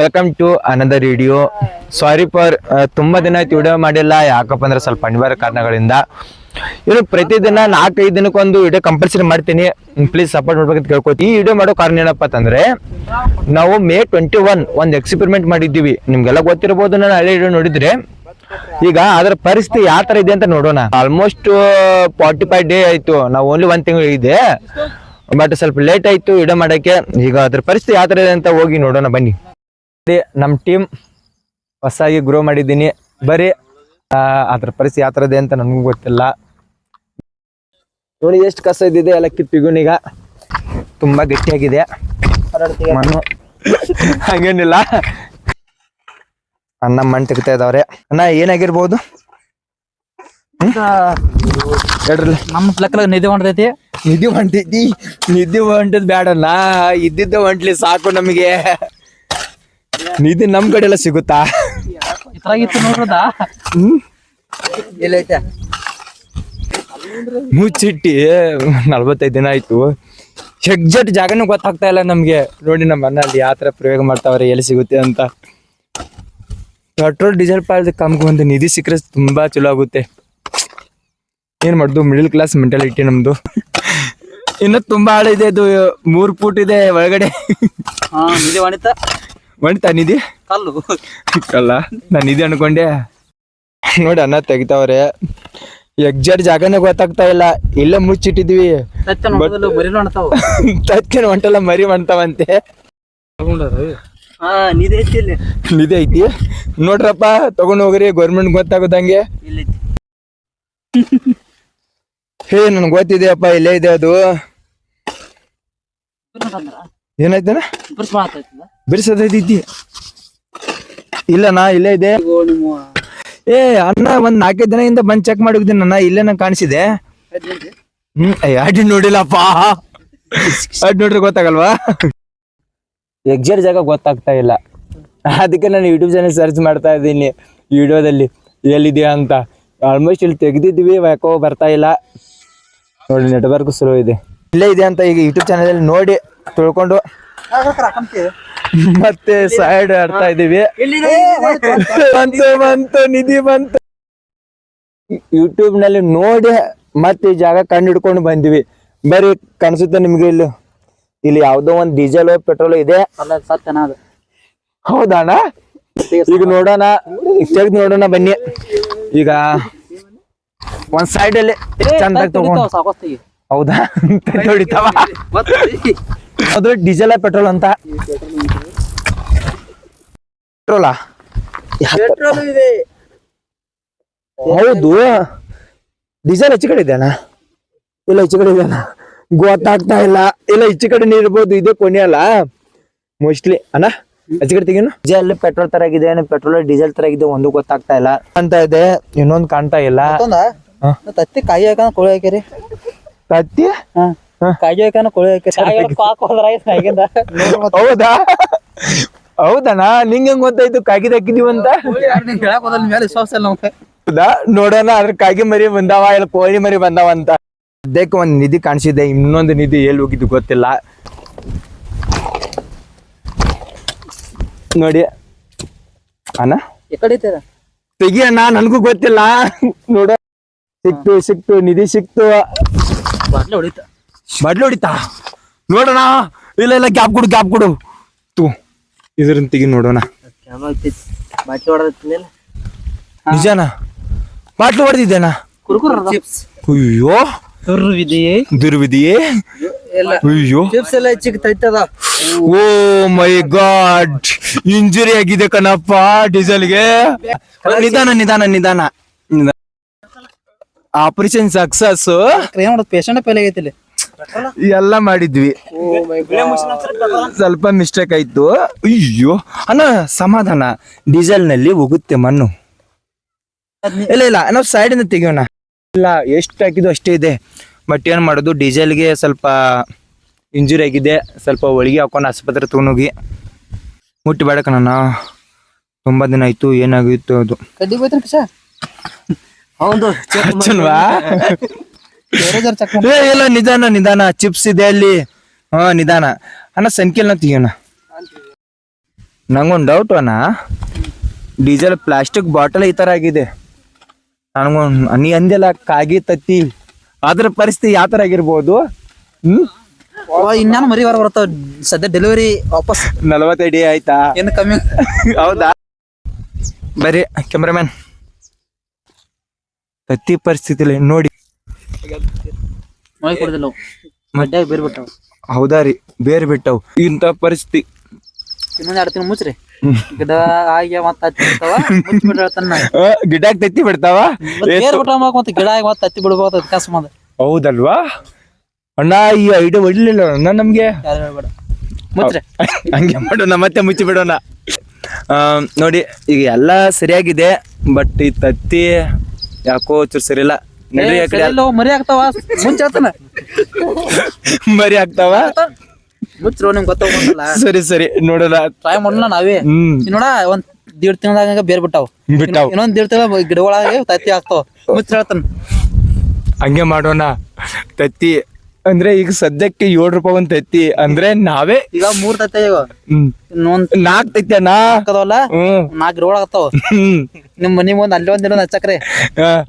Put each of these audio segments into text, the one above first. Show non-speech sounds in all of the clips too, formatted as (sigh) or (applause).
Welcome to another video sorry for ತುಂಬಾ ದಿನ ಆಯ್ತು ವಿಡಿಯೋ ಮಾಡಿಲ್ಲ. ಯಾಕಪ್ಪ ಅಂದ್ರೆ ಸ್ವಲ್ಪ ಅನಿವಾರ್ಯ ಕಾರಣಗಳಿಂದ. ಇನ್ನು ಪ್ರತಿದಿನ ನಾಲ್ಕೈದು ದಿನಕ್ಕೊಂದು ವಿಡಿಯೋ ಕಂಪಲ್ಸರಿ ಮಾಡ್ತೀನಿ. ಪ್ಲೀಸ್ ಸಪೋರ್ಟ್ ಮಾಡ್ಬೇಕಂತ ಕೇಳ್ಕೊತಿ ಈ ವಿಡಿಯೋ ಮಾಡೋ ಕಾರಣ ಏನಪ್ಪ ಅಂತಂದ್ರೆ, ನಾವು ಮೇ ಟ್ವೆಂಟಿ ಒನ್ ಒಂದು ಎಕ್ಸ್ಪೆರಿಮೆಂಟ್ ಮಾಡಿದ್ದೀವಿ. ನಿಮ್ಗೆಲ್ಲ ಗೊತ್ತಿರಬಹುದು ನಾನು ಹಳೆ ವಿಡಿಯೋ ನೋಡಿದ್ರೆ. ಈಗ ಅದರ ಪರಿಸ್ಥಿತಿ ಯಾವ ಥರ ಇದೆ ಅಂತ ನೋಡೋಣ. ಆಲ್ಮೋಸ್ಟ್ ಫಾರ್ಟಿ ಫೈವ್ ಡೇ ಆಯ್ತು. ನಾವು ಓನ್ಲಿ ಒಂದು ತಿಂಗಳು ಇದೆ. ಬಟ್ ಸ್ವಲ್ಪ ಲೇಟ್ ಆಯ್ತು, ಇಡ ಮಾಡಕ್ಕೆ. ಈಗ ಅದ್ರ ಪರಿಸ್ಥಿತಿ ಯಾವ ತರ ಇದೆ ಅಂತ ಹೋಗಿ ನೋಡೋಣ, ಬನ್ನಿ. ನಮ್ಮ ನಮ್ ಟೀಮ್ ಹೊಸಾಗಿ ಗ್ರೋ ಮಾಡಿದ್ದೀನಿ. ಬರೀ ಅದ್ರ ಪರಿಸ್ಥಿತಿ ಯಾವ ತರ ಇದೆ ಅಂತ ನನಗೂ ಗೊತ್ತಿಲ್ಲ. ನೋಡಿ ಎಷ್ಟು ಕಸ ಇದ್ದಿದೆ, ಎಲ್ಲ ಕಿಪ್ಪಿಗೂನೀಗ ತುಂಬಾ ಗಟ್ಟಿಯಾಗಿದೆ. ಮಣ್ಣು. ಹಂಗೇನಿಲ್ಲ. ಅನ್ನ ಮಣ್ಣು ತೆಗಿತಾ ಇದಾವ್ರೆ. ಅಣ್ಣ, ಏನಾಗಿರ್ಬೋದು? ನಮ್ಮ ಲೆಕ್ಕ ನಿಧಿ ಹೊಂಟೈತಿ ನಿಧಿ ಹೊಂಟೈತಿ ನಿದ್ದೆ ಹೊಂಟದ್ ಬೇಡಲ್ಲ ಇದ್ದಿದ್ದ ಹೊಂಟ್ಲಿ ಸಾಕು ನಮಗೆ. ನಿದ್ದೆ ನಮ್ ಕಡೆ ಎಲ್ಲ ಸಿಗುತ್ತಾ ಮುಚ್ಚಿಟ್ಟಿ ನಲ್ವತ್ತೈದು ದಿನ ಆಯ್ತು. ಎಕ್ಸಾಕ್ಟ್ ಜಾಗನೂ ಗೊತ್ತಾಗ್ತಾ ಇಲ್ಲ ನಮ್ಗೆ. ನೋಡಿ ನಮ್ಮ ಮನೆಯಲ್ಲಿ ಯಾವ ತರ ಪ್ರಯೋಗ ಮಾಡ್ತಾವ್ರೆ ಎಲ್ಲಿ ಸಿಗುತ್ತೆ ಅಂತ. ಪೆಟ್ರೋಲ್ ಡೀಸೆಲ್ ಪಾಲ್ ಕಮ್ಗೆ ಒಂದು ನಿಧಿ ಸಿಕ್ಕರೆ ತುಂಬಾ ಚಲೋ ಆಗುತ್ತೆ. ಏನ್ ಮಾಡುದು ಮಿಡಲ್ ಕ್ಲಾಸ್ ಮೆಂಟಾಲಿಟಿ ನಮ್ದು. ಇನ್ನು ತುಂಬಾ ಆಳ ಇದೆ ಅದು ಮೂರ್ ಫೂಟ್ ಇದೆ ಒಳಗಡೆ. ಹಾ ನಿಧಿ ನಿಧಿ? ಕಲ್ಲು. ಕಲ್ಲ. ನಾನು ನಿಧಿ ಅನ್ಕೊಂಡೆ. ನೋಡಿ ಅನ್ನ ತೆಗಿತಾವ್ರೆ. ಎಕ್ಸಾಕ್ಟ್ ಜಾಗನೇ ಗೊತ್ತಾಗ್ತಾ ಇಲ್ಲ. ಇಲ್ಲೇ ಮುಚ್ಚಿಟ್ಟಿದ್ವಿ. ತತ್ತಿನ (laughs) ಹೊಂಟಲ್ಲ ಮರಿ ಮಾಡ್ತಾವಂತೆ ಹಾ ನಿಧಿ ಐತಿ ಇಲ್ಲಿ. ನಿಧಿ ಐತಿ. ನೋಡ್ರಪ್ಪ ತಗೊಂಡ್ ಹೋಗ್ರಿ ಗೌರ್ಮೆಂಟ್ ಗೊತ್ತಾಗೋದಂಗೆ. ಹೇ ನನ್ಗೆ ಗೊತ್ತಿದೆಯಪ್ಪ ಇಲ್ಲೇ ಇದೆ ಅದು. ಏನಾಯ್ತನ ಬಿರ್ಸ್ ಇಲ್ಲ ನಾ ಇಲ್ಲೇ ಇದೆ ನಿಮ್ಮ ಏ ಅಣ್ಣ ಒಂದ್ ನಾಲ್ಕೈದು ದಿನದಿಂದ ಬಂದ್ ಚೆಕ್ ಮಾಡಿದ್ದೀನಿ ಅಣ್ಣ ಇಲ್ಲೇ ನಂಗೆ ಕಾಣಿಸಿದೆ. ಹ್ಮ್ ಅಡ್ಡಿ ನೋಡಿಲ್ಲಪ್ಪ. ಅಡ್ ನೋಡ್ರಿ ಗೊತ್ತಾಗಲ್ವಾ? ಎಕ್ಸಾಕ್ಟ್ ಜಾಗ ಗೊತ್ತಾಗ್ತಾ ಇಲ್ಲ. ಅದಕ್ಕೆ ನಾನು ಯೂಟ್ಯೂಬ್ ಚಾನಲ್ ಸರ್ಚ್ ಮಾಡ್ತಾ ಇದ್ದೀನಿ ವಿಡಿಯೋದಲ್ಲಿ. ಎಲ್ಲಿದೆಯಾ ಅಂತ. ಆಲ್ಮೋಸ್ಟ್ ಇಲ್ಲಿ ತೆಗ್ದಿದ್ವಿ ಯಾಕೋ ಬರ್ತಾ ಇಲ್ಲ. ನೋಡಿ ನೆಟ್ವರ್ಕ್ ಸ್ಲೋ ಇದೆ. ಇಲ್ಲೇ ಇದೆ ಅಂತ ಈಗ ಯೂಟ್ಯೂಬ್ ಚಾನಲ್ ನೋಡಿ. ತಿಳ್ಕೊಂಡು ಮತ್ತೆ ಸೈಡ್ ಆಡ್ತಾ ಇದೀವಿ. ಬಂತು ಬಂತು ನಿಧಿ ಬಂತು ಯೂಟ್ಯೂಬ್ನಲ್ಲಿ ನೋಡಿ ಮತ್ತೆ ಈ ಜಾಗ ಕಂಡು ಹಿಡ್ಕೊಂಡು ಬಂದಿವಿ. ಬರೀ ಕಾಣಿಸುತ್ತೆ ನಿಮ್ಗೆ ಇಲ್ಲಿ. ಇಲ್ಲಿ ಯಾವ್ದೋ ಒಂದ್ ಡೀಸೆಲ್ ಪೆಟ್ರೋಲ್ ಇದೆ. ಹೌದಣ್ಣ? ಈಗ ನೋಡೋಣ ತೆಗ್ದು ನೋಡೋಣ ಬನ್ನಿ. ಈಗ ಒಂದ್ ಸೈಡ್ ಅಲ್ಲಿ ಚಂದಾಗಿ ತಗೊಂಡು ಸಾಕೋಸ್ತಿಗೆ ಹೌದಾ? (laughs) ಹೊಡಿತಾವ ಅದು ಡೀಸೆಲ್ ಪೆಟ್ರೋಲ್ ಅಂತ? ಪೆಟ್ರೋಲಾ ಹೌದು. ಡೀಸೆಲ್ ಹೆಚ್ಚು ಕಡೆ ಇದೆಯಾ ಇಲ್ಲ ಹೆಚ್ಚು ಕಡೆ ಇದೆಯಾ ಗೊತ್ತಾಗ್ತಾ ಇಲ್ಲ. ಇಲ್ಲ ಹೆಚ್ಚು ಕಡೆ ನೀರ್ಬೋದು ಇದೇ ಕೊನೆ ಅಲ್ಲ. ಮೋಸ್ಟ್ಲಿ ಅಣ್ಣ ಹೆಚ್ಚು ಕಡೆ ತೆಗೀನು ಡೀಸೆಲ್ ಪೆಟ್ರೋಲ್ ತರ ಆಗಿದೆ. ಪೆಟ್ರೋಲ್ ಡೀಸೆಲ್ ತರ ಆಗಿದೆ ಒಂದು ಗೊತ್ತಾಗ್ತಾ ಇಲ್ಲ. ಅಂತ ಇದೆ. ಇನ್ನೊಂದು ಕಾಣ್ತಾ ಇಲ್ಲ. ತತ್ತಿ ಕಾಯಿ ಕೋಳಿ ಹಾಕಿರಿ ತತ್ತಿ ಕಾಯಿ ಹಾಕನ ಕೋಳಿ ಹಾಕಿರಿ ಪಾಕ್ ಹೋದ್ರ ಆಗಿಂದ ಹೌದಾ? ಹೌದಣ್ಣ ನಿಂಗೆ ಹೆಂಗ್ ಗೊತ್ತಾಯ್ತು ಕಾಗಿದ ಹಾಕಿದೀವಂತ ಹೇಳಕ್ ಹೋದಲ್ ಮೇಲೆ ವಿಶ್ವಾಸ ಇಲ್ಲ ನಮ್ಗೆ? ಹೌದಾ? ನೋಡೋಣ ಅದ್ರ ಕಾಗಿ ಮರಿ ಬಂದಾವ ಇಲ್ಲ ಕೋಳಿ ಮರಿ ಬಂದಾವ ಅಂತ. ಅದಕ್ಕೆ ಒಂದ್ ನಿಧಿ ಕಾಣಿಸಿದೆ ಇನ್ನೊಂದು ನಿಧಿ ಎಲ್ಲಿ ಹೋಗಿದ್ದು ಗೊತ್ತಿಲ್ಲ. ನೋಡಿ ಅಣ್ಣ. ತೆಗಿ ಅಣ್ಣ ನನ್ಗೂ ಗೊತ್ತಿಲ್ಲ. ನೋಡ ಸಿಕ್ತು ಸಿಕ್ತು ನಿಧಿ ಸಿಕ್ತು. ಹೊಡಿತ. ಬಡ್ಲು ಹೊಡಿತಾ ನೋಡೋಣ. ಇಲ್ಲ ಇಲ್ಲ ಗ್ಯಾಪ್ ಕೊಡು ಗ್ಯಾಪ್ ಕೊಡು. ತೂ. ಇದ್ರನ್ನ ತೆಗಿ ನೋಡೋಣ. ನಿಜಾನ? ಬಾಟ್ಲು ಹೊಡೆದಿದ್ದೇನ? ಕುರ್ಕುರ ಚಿಪ್ಸ್ ಅಯ್ಯೋ. ತುರ್ವಿದೆಯೇ ದುರ್ವಿಧಿಯೇ ಎಲ್ಲ. ಅಯ್ಯೋ. ಚಿಪ್ಸ್ ಎಲ್ಲ ಹೆಚ್ಚಿಗೆ ತೈತದ. ಓ ಮೈ ಗಾಡ್. ಇಂಜುರಿ ಆಗಿದೆ ಕಣಪ್ಪ ಡೀಸೆಲ್ಗೆ. ನಿಧಾನ ನಿಧಾನ ನಿಧಾನ. ಆಪರೇಷನ್ ಸಕ್ಸಸ್ ಏನ್ ಮಾಡೋದು? ಪೇಷಂಟ್ ಪೇಲೆ ಆಗೈತಿ ಇಲ್ಲಿ. ಎಲ್ಲ ಮಾಡಿದ್ವಿ. ಸ್ವಲ್ಪ ಮಿಸ್ಟೇಕ್ ಆಯ್ತು. ಅಯ್ಯೋ ಅಣ್ಣ ಸಮಾಧಾನ. ಡೀಸೆಲ್ನಲ್ಲಿ ಹೋಗುತ್ತೆ ಮಣ್ಣು. ಇಲ್ಲ ಇಲ್ಲ ನಾವು ಸೈಡ್ ಇಂದ ತೆಗಿಯೋಣ. ಇಲ್ಲ ಎಷ್ಟು ಹಾಕಿದ್ದು ಅಷ್ಟೇ ಇದೆ. ಬಟ್ ಏನ್ ಮಾಡೋದು ಡೀಸೆಲ್ಗೆ ಸ್ವಲ್ಪ ಇಂಜುರಿ ಆಗಿದೆ. ಸ್ವಲ್ಪ ಒಳಗೆ ಹಾಕೊಂಡು ಆಸ್ಪತ್ರೆ ತಗೊಂಡೋಗಿ. ಮುಟ್ಟಿ ಕಣ ತುಂಬಾ ದಿನ ಆಯ್ತು ಏನಾಗಿತ್ತು ಅದು. ಹೌದು (laughs) ಏ ಇಲ್ಲ ನಿಧಾನ ನಿಧಾನ. ಚಿಪ್ಸ್ ಇದೆ ಅಲ್ಲಿ. ಹಾ ನಿಧಾನ. ಅಣ್ಣ ಸಂಖ್ಯೆಲ್ಲ ತೆಗಿಯೋಣ. ನಂಗೊಂದು ಡೌಟ್ ಅಣ್ಣ. ಡೀಸೆಲ್ ಪ್ಲಾಸ್ಟಿಕ್ ಬಾಟಲ್ ಈ ತರ ಆಗಿದೆ. ನನಗೊಂದು ನೀ ಅಂದೆಲ್ಲ ಕಾಗಿ ತತ್ತಿ. ಅದ್ರ ಪರಿಸ್ಥಿತಿ ಯಾವ ತರ ಆಗಿರ್ಬೋದು? ಹ್ಮ್? ಇನ್ನೇನು ಮರಿ ಹೊರ ಬರ್ತಾವ ಸದ್ಯ ಡೆಲಿವರಿ ವಾಪಸ್. ನಲವತ್ತೈದು ಆಯ್ತಾ? ಏನು ಕಮ್ಮಿ? (laughs) ಹೌದಾ? ಬರೀ ಕ್ಯಾಮ್ರಾಮ್ಯಾನ್ ತತ್ತಿ ಪರಿಸ್ಥಿತಿಲಿ ನೋಡಿ. ಮಳೆ ಕೊಡದಿಲ್ಲ ಮಡ್ಯಾಗ ಬೇರೆ ಬಿಟ್ಟಾವ ಹೌದಾ ರೀ ಬೇರೆ ಬಿಟ್ಟವು ಇಂತ ಪರಿಸ್ಥಿತಿ. ಇನ್ನೊಂದ್ ಎರಡು ತಿಂಗಳು ಮುಚ್ಚ್ರಿ. ಗಿಡ ಆಗಿ ಮತ್ತೆ ಹತ್ತಿ ಬಿಡ್ತಾವ ಮುಚ್ಚಿ ತತ್ತಿ ಬಿಡ್ತಾವ? ಬೇರೆ ಬಿಟ್ಟ ಮತ್ತೆ ಗಿಡ ಆಗಿ ಮತ್ತೆ ಹತ್ತಿ ಬಿಡ್ಬೋದು ಅದಕ್ಕೆ ಸಂಬಂಧ ಹೌದಲ್ವಾ? ಅಣ್ಣ ಈ ಐಡಿಯಾ ಒಳ್ಳಿಲ್ಲ ಅಣ್ಣ ನಮ್ಗೆ. ಹಂಗೆ ಮಾಡೋಣ ಮತ್ತೆ ಮುಚ್ಚಿ ಬಿಡೋಣ. ಆ, ನೋಡಿ ಈಗ ಎಲ್ಲ ಸರಿಯಾಗಿದೆ ಬಟ್ ಈ ತತ್ತಿ ಯಾಕೋ ಚೂರು ಸರಿಯಿಲ್ಲ ನಡ್ರಿ ಆ ಕಡೆ ಎಲ್ಲೋ ಮರಿ ಆಗ್ತಾವ. ಮುಂಚೆ ಹೇಳ್ತಾನ (laughs) ಮರಿ ಆಗ್ತಾವ? ಮುಚ್ಚ್ರು ನಿಮ್ಗೆ ಗೊತ್ತಾಗಲ್ಲ ಸರಿ ಸರಿ ನೋಡೋಣ. ಟ್ರೈ ಮಾಡೋಣ ನಾವೇ. ಹ್ಮ್. ನೋಡ ಒಂದ್ ದೀಡ್ ತಿಂಗಳಾಗ ಬೇರೆ ಬಿಟ್ಟಾವ. ಬಿಟ್ಟಾವ್. ಇನ್ನೊಂದ್ ದೀಡ್ ತಿಂಗಳ ಗಿಡಗಳಾಗ ತತ್ತಿ ಆಗ್ತಾವ ಮುಚ್ಚ ಹೇಳ್ತಾನ. ಹಂಗೆ ಮಾಡೋಣ. ತತ್ತಿ ಅಂದ್ರೆ ಈಗ ಸದ್ಯಕ್ಕೆ ಏಳು ರೂಪಾಯಿ ಒಂದ್ ತತ್ತಿ. ಅಂದ್ರೆ ನಾವೇ ಈಗ ಮೂರ್ ತತ್ತೆ ಇನ್ನೊಂದ್ ನಾಲ್ಕು ತತ್ತಿ ಅಣ್ಣ. ಹಾಕದವಲ್ಲ? ಹ್ಮ್. ನಾಲ್ಕು ಗಿಡಗಳು ಆಗ್ತಾವ ಹ್ಮ್. ನಿಮ್ ಮನಿ ಮುಂದ್ ಅಲ್ಲಿ ಒಂದ್ ಇನ್ನೊಂದ್ ಹಚ್ಚಕ್ರಿ.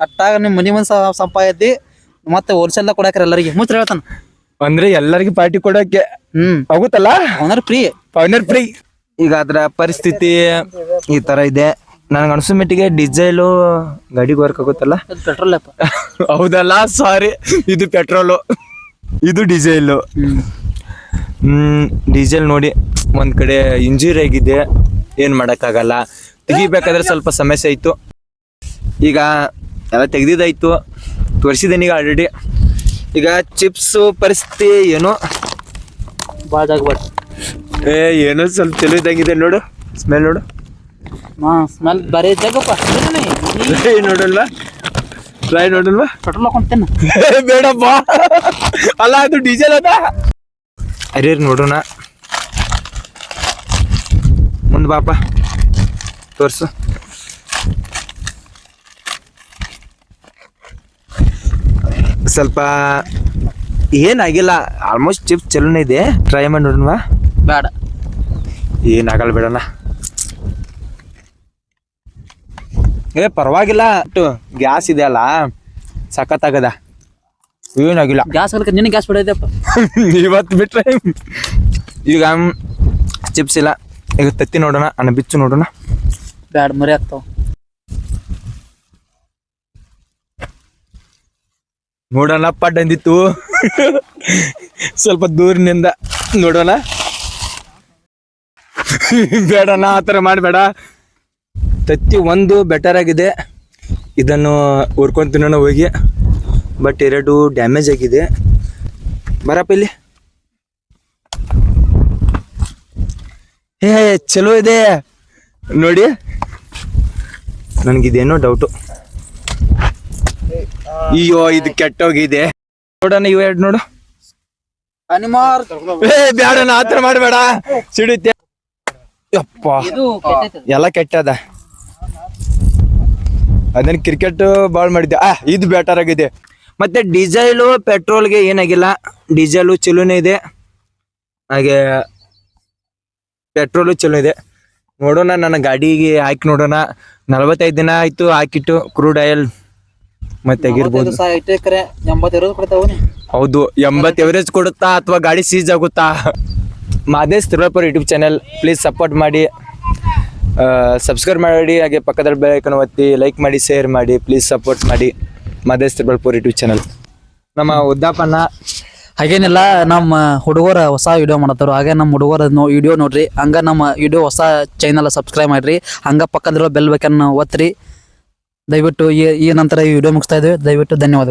ಅಟ್ಟಾಗ ನಿಮ್ ಮನಿ ಮುಂದ್ ಸಂಪಾದತಿ ಮತ್ತೆ ಹೋಲ್ಸೇಲ್ ಕೊಡಕ್ರಿ ಎಲ್ಲರಿಗೆ. ಮುಚ್ಚ್ರಿ ಹೇಳ್ತಾನ. ಅಂದ್ರೆ ಎಲ್ಲರಿಗೂ ಪಾರ್ಟಿ ಕೊಡಕ್ಕೆ ಹ್ಮ್. ಆಗುತ್ತಲ್ಲ? ಅವನರ್ ಫ್ರೀ ಪವನರ್ ಫ್ರೀ ಈಗ ಅದ್ರ ಪರಿಸ್ಥಿತಿ ಈ ತರ ಇದೆ. ನನಗೆ ಅನ್ಸೋ ಮಟ್ಟಿಗೆ ಡೀಸೆಲ್ ಗಾಡಿಗೆ ವರ್ಕ್ ಆಗುತ್ತಲ್ಲ? ಪೆಟ್ರೋಲ್ (laughs) ಹೌದಲ್ಲ ಸಾರಿ ಇದು ಪೆಟ್ರೋಲು ಇದು ಡೀಸೆಲ್ ಹ್ಮ್. ಡೀಸೆಲ್ ನೋಡಿ ಒಂದ್ ಕಡೆ ಇಂಜುರಿ ಆಗಿದೆ ಏನ್ ಮಾಡಕ್ಕಾಗಲ್ಲ. ತೆಗಿಬೇಕಾದ್ರೆ ಸ್ವಲ್ಪ ಸಮಸ್ಯೆ ಆಯ್ತು. ಈಗ ಎಲ್ಲ ತೆಗ್ದಿದ್ದಾಯ್ತು. ತೋರಿಸಿದ್ದೇನೆ ಈಗ ಆಲ್ರೆಡಿ ಈಗ ಚಿಪ್ಸ್ ಪರಿಸ್ಥಿತಿ ಏನು? ಏ ಏನೋ ಸ್ವಲ್ಪ ಚಲೋ ಇದ್ದಂಗಿದೆ ನೋಡು. ಸ್ಮೆಲ್ ನೋಡು. ಸ್ಮೆಲ್ ಬರೀ ನೋಡಲ್ವಾ ಟ್ರೈ ನೋಡಲ್ವಾ? ಪೆಟ್ರೋಲ್ ಹಾಕೊಂತೇನ ಬೇಡಪ್ಪ. ಅಲ್ಲ ಅದು ಡೀಸೆಲ್ ಅದ? ಅರಿಯರ್ ನೋಡೋಣ. ಮುಂದೆ ಬಾಪ. ತೋರ್ಸು. ಸ್ವಲ್ಪ ಏನಾಗಿಲ್ಲ ಆಲ್ಮೋಸ್ಟ್ ಚಿಪ್ ಚಲೋನೇ ಇದೆ. ಟ್ರೈ ಮಾಡಿ ನೋಡೋಣ ಬೇಡ. ಏನಾಗಲ್ಲ ಬಿಡೋಣ. ಏ ಪರವಾಗಿಲ್ಲ. ಗ್ಯಾಸ್ ಇದೆ ಅಲ್ಲ. ಸಖತ್ತಾಗದ. ಏನಾಗಿಲ್ಲ ಗ್ಯಾಸ್ ಕಲಿಕ ನಿನ್ನ ಗ್ಯಾಸ್ ಬಿಡೈತೆ (laughs) ಇವತ್ತು ಬಿಟ್ರೆ. ಈಗ ಚಿಪ್ಸ್ ಇಲ್ಲ. ಈಗ ತತ್ತಿ ನೋಡೋಣ ಅಣ್ಣ ಬಿಚ್ಚು ನೋಡೋಣ. ಬ್ಯಾಡ ಮರಿ ಆಗ್ತಾವ. ನೋಡೋಣ ಪಡ್ ಅಂದಿತ್ತು. ಸ್ವಲ್ಪ ದೂರಿನಿಂದ ನೋಡೋಣ. (laughs) ಬೇಡಣ್ಣ ಆ ಥರ ಮಾಡಬೇಡ. ತತ್ತಿ ಒಂದು ಬೆಟರ್ ಆಗಿದೆ. ಇದನ್ನು ಹುರ್ಕೊಂಡು ತಿನ್ನೋಣ ಹೋಗಿ. ಬಟ್ ಎರಡು ಡ್ಯಾಮೇಜ್ ಆಗಿದೆ. ಬರಪ್ಪ ಇಲ್ಲಿ. ಏ ಚಲೋ ಇದೆ. ನೋಡಿ. ನನಗಿದೇನೋ ಡೌಟು ಅಯ್ಯೋ ಇದು ಕೆಟ್ಟೋಗಿದೆ. ನೋಡೋಣ ಇವ ಎರಡು ನೋಡು. ಅನಿಮಾರ್ ಏ ಬ್ಯಾಡಣ್ಣ ಆತರ ಮಾಡಬೇಡ. ಸಿಡುತ್ತೆ ಯಪ್ಪ. ಎಲ್ಲ ಕೆಟ್ಟದ. ಅದನ್ನ ಕ್ರಿಕೆಟ್ ಬಾಳ್ ಮಾಡಿದ್ದೆ. ಆ ಇದು ಬ್ಯಾಟರ್ ಆಗಿದೆ. ಮತ್ತೆ ಡೀಸೆಲು ಪೆಟ್ರೋಲ್ಗೆ ಏನಾಗಿಲ್ಲ. ಡೀಸೆಲು ಚಲೋನೇ ಇದೆ. ಹಾಗೆ ಪೆಟ್ರೋಲು ಚಲೋ ಇದೆ. ನೋಡೋಣ ನನ್ನ ಗಾಡಿಗೆ ಹಾಕಿ ನೋಡೋಣ. ನಲವತ್ತೈದು ದಿನ ಆಯ್ತು ಹಾಕಿಟ್ಟು ಕ್ರೂಡ್ ಆಯಿಲ್ ಮತ್ತೆ ಹೌದು ಎಂಬತ್ತು ಎವರೇಜ್ ಕೊಡುತ್ತಾ ಅಥವಾ ಗಾಡಿ ಸೀಜ್ ಆಗುತ್ತಾ? Madesh Tirulapura YouTube channel please support ಮಾಡಿ. ಸಬ್ಸ್ಕ್ರೈಬ್ ಮಾಡಿ, ಹಾಗೆ ಪಕ್ಕದಲ್ಲಿ ಬೆಳಕನ್ನು ಒತ್ತಿ ಲೈಕ್ ಮಾಡಿ ಶೇರ್ ಮಾಡಿ ಪ್ಲೀಸ್ ಸಪೋರ್ಟ್ ಮಾಡಿ ಮಾದೇಶ್ ತಿರ್ಬಲ್ಪುರ್ ಯೂಟ್ಯೂಬ್ ಚಾನಲ್ ನಮ್ಮ ಉದ್ದಾಪನ್ನ ಹಾಗೇನಿಲ್ಲ, ನಮ್ಮ ಹುಡುಗರ ಹೊಸ ವಿಡಿಯೋ ಮಾಡತ್ತಾರ ಹಾಗೆ ನಮ್ಮ ಹುಡುಗರ ನೋ ವಿಡಿಯೋ ನೋಡ್ರಿ. ಹಂಗ ನಮ್ಮ ವಿಡಿಯೋ ಹೊಸ ಚಾನಲ್ ಸಬ್ಸ್ಕ್ರೈಬ್ ಮಾಡ್ರಿ. ಹಂಗೆ ಪಕ್ಕದಲ್ಲಿರೋ ಬೆಲ್ ಬೇಕನ್ನು ಒತ್ತಿರಿ ದಯವಿಟ್ಟು ಈ ಈ ನಂತರ ಈ ವಿಡಿಯೋ ಮುಗಿಸ್ತಾ ಇದ್ದೀವಿ. ದಯವಿಟ್ಟು ಧನ್ಯವಾದಗಳು.